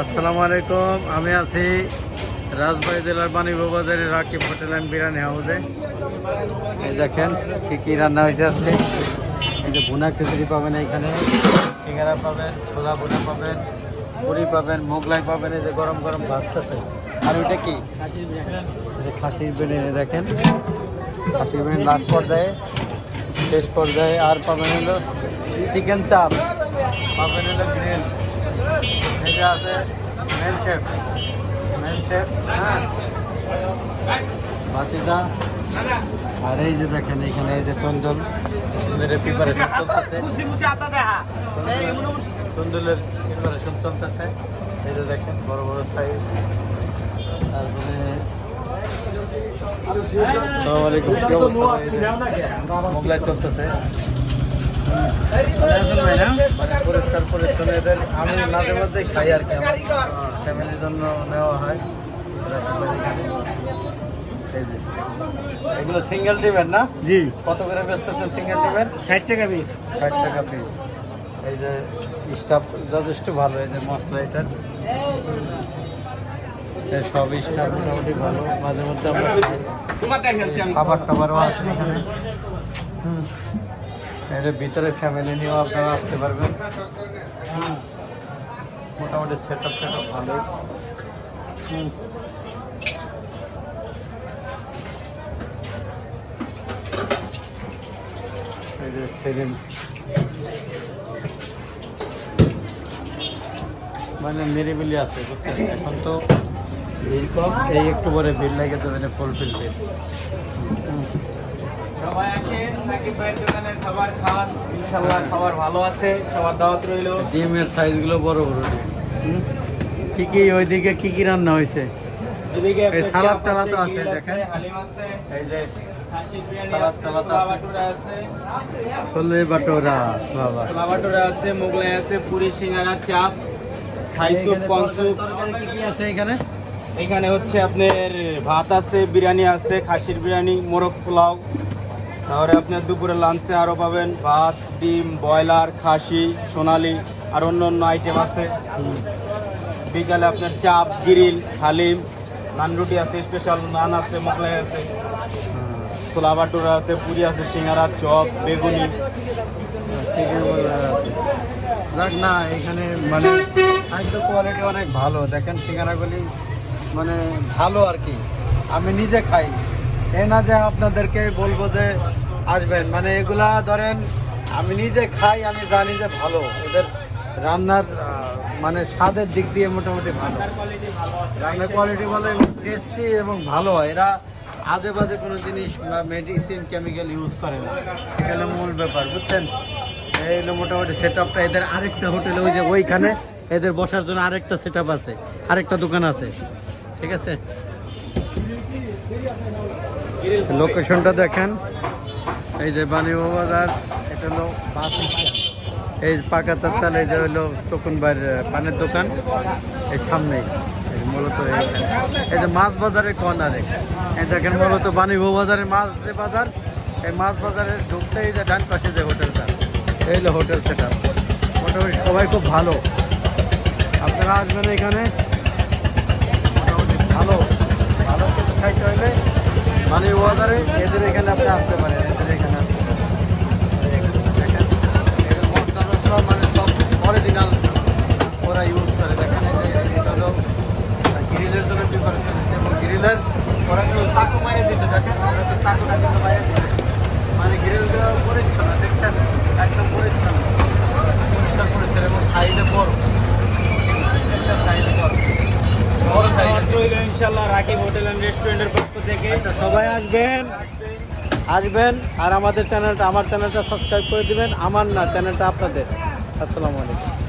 আসসালামু আলাইকুম, আমি আছি রাজবাড়ি জেলার বাণীবাজারের বাজারের রাকিব হোটেল অ্যান্ড বিরিয়ানি হাউসে। এই দেখেন, কী কী রান্না হয়েছে আজকে? এই যে ভুনা খিচুড়ি পাবেন এইখানে, সিঙ্গারা পাবেন, ছোলা ভুনা পাবেন, পুরি পাবেন, মোগলাই পাবেন, এই যে গরম গরম ভাজতেছে আর ওইটা কি? খাসির বিরিয়ানি, দেখেন। খাসির বিরিয়ানি লাস্ট পর্যায়ে, শেষ পর্যায়ে আর পাবেন হলো চিকেন চাপ, পাবেন হলো গ্রিল। যে আছে মেন শেফ মেন শেফ হ্যাঁ। বাতিদা আর এই যে দেখেন এখানে এই যে তন্দুল। তন্দুলের প্রিপারেশন চলতেছে। তন্দুলের এই যে দেখেন, বড় বড় সাইজ তারপরে মোগলাই চলতেছে। পরিষ্কার পরিচ্ছন্ন এদের আমি মাঝে মধ্যে খাই আর কি আমার ফ্যামিলির জন্য নেওয়া হয়। এগুলো সিঙ্গেল টিমের না? জি। কত করে বেচতেছেন সিঙ্গেল টিমের ষাট টাকা পিস। ষাট টাকা পিস। এই যে স্টাফ যথেষ্ট ভালো এই যে মশলা এটার এই সব স্টাফ মোটামুটি ভালো মাঝে মধ্যে আমরা খাবার টাবারও আছে এখানে। হুম। এর ভিতরে ফ্যামিলি নিয়েও আপনারা আসতে পারবেন। মোটামুটি সেট আপ সেট আপ ভালো সেলিম। মানে নিরিবিলি আছে এখন তো ভিড় কম এই একটু পরে ভিড় লাগে তো মানে ফুলফিল ভিড় সবাই আসেন নাকি ভাইয়ের দোকানের খাবার খান? ইনশাল্লাহ খাবার ভালো আছে সবার দাওয়াত রইল। ডিমের সাইজগুলো বড় বড় ডিম। কি কি ওইদিকে কি কি রান্না হয়েছে? এদিকে সালাদ চাপ তো আছে, আছে, দেখেন। হালিম আছে এই যে খাসির বিরিয়ানি সালাদ আছে টালাদ ছোলা আছে। বাটুরা আছে। ছোলে বাটোরা বাবা। ছোলা বাটুরা আছে মোগলাই আছে পুরি সিঙ্গারা চাপ থাই স্যুপ কি আছে এখানে হচ্ছে আপনার ভাত আছে বিরিয়ানি আছে খাসির বিরিয়ানি মোরগ পোলাও তারপরে আপনার দুপুরে লাঞ্চে আরও পাবেন ভাত, ডিম, ব্রয়লার, খাসি, সোনালি, আর অন্য অন্য আইটেম আছে। বিকালে আপনার চাপ গিরিল হালিম, নান রুটি আছে স্পেশাল নান আছে মোগলাই আছে ছোলা বাটুরা আছে, পুরি আছে, সিঙ্গারা, চপ, বেগুনি। না, এখানে মানে খাদ্য কোয়ালিটি অনেক ভালো। দেখেন সিঙ্গারাগুলি মানে ভালো আর কি। আমি নিজে খাই। এ না যে আপনাদেরকে বলব যে আসবেন। মানে এগুলা ধরেন, আমি নিজে খাই, আমি জানি যে ভালো। ওদের রান্নার মানে স্বাদের দিক দিয়ে মোটামুটি ভালো। রান্নার কোয়ালিটি ভালো এবং টেস্টি এবং ভালো এরা আজে বাজে কোনো জিনিস বা মেডিসিন কেমিক্যাল ইউজ করে না। হলো মূল ব্যাপার, বুঝছেন? এই মোটামুটি সেট আপটা এদের আরেকটা হোটেলে ওই যে ওইখানে এদের বসার জন্য আরেকটা সেট আছে, আরেকটা দোকান আছে। ঠিক আছে? লোকেশনটা দেখেন। এই যে বাণীব বাজার, এটা হলো এই পাকা চারতাল, এই যে হলো টকুনবার পানের দোকান। এই সামনেই, এই মূলত। এই যে মাছ বাজারের কর্নারে এই দেখেন মূলত বাণীব বাজারের মাছ যে বাজার, এই মাছ বাজারের ঢুকতে এই যে ডান পাশে যে হোটেলটা। এই হলো হোটেল সেটা মোটামুটি সবাই খুব ভালো। আপনারা আসবেন এখানে। মোটামুটি ভালো। ভালো কিছু খাইতে হলে মানে ওয়াদারে এদের এখানে আপনি আসতে পারেন এদের এখানে আসতে পারেন দেখেন এদের মশলা টশলা মানে সব অরিজিনাল ওরা ইউজ করে দেখেন এই যে এটা হলো গ্রিলের জন্য প্রিপারেশন দিচ্ছে এবং গ্রিলের ওরা কিন্তু চাকু মাইরে দিতে দেখেন ওরা তো চাকুটা কিন্তু মাইরে দিতে মানে গ্রিলগুলো পরিচ্ছন্ন দেখছেন একদম পরিচ্ছন্ন পরিষ্কার পরিচ্ছন্ন এবং সাইজে বড় সাইজে বড় বড় সাইজ দাওয়াত রইল ইনশাল্লাহ রাকিব হোটেল অ্যান্ড রেস্টুরেন্টের পক্ষ থেকে। সবাই আসবেন আসবেন আর আমাদের চ্যানেলটা আমার চ্যানেলটা সাবস্ক্রাইব করে দিবেন আমার না চ্যানেলটা আপনাদের। আসসালামু আলাইকুম।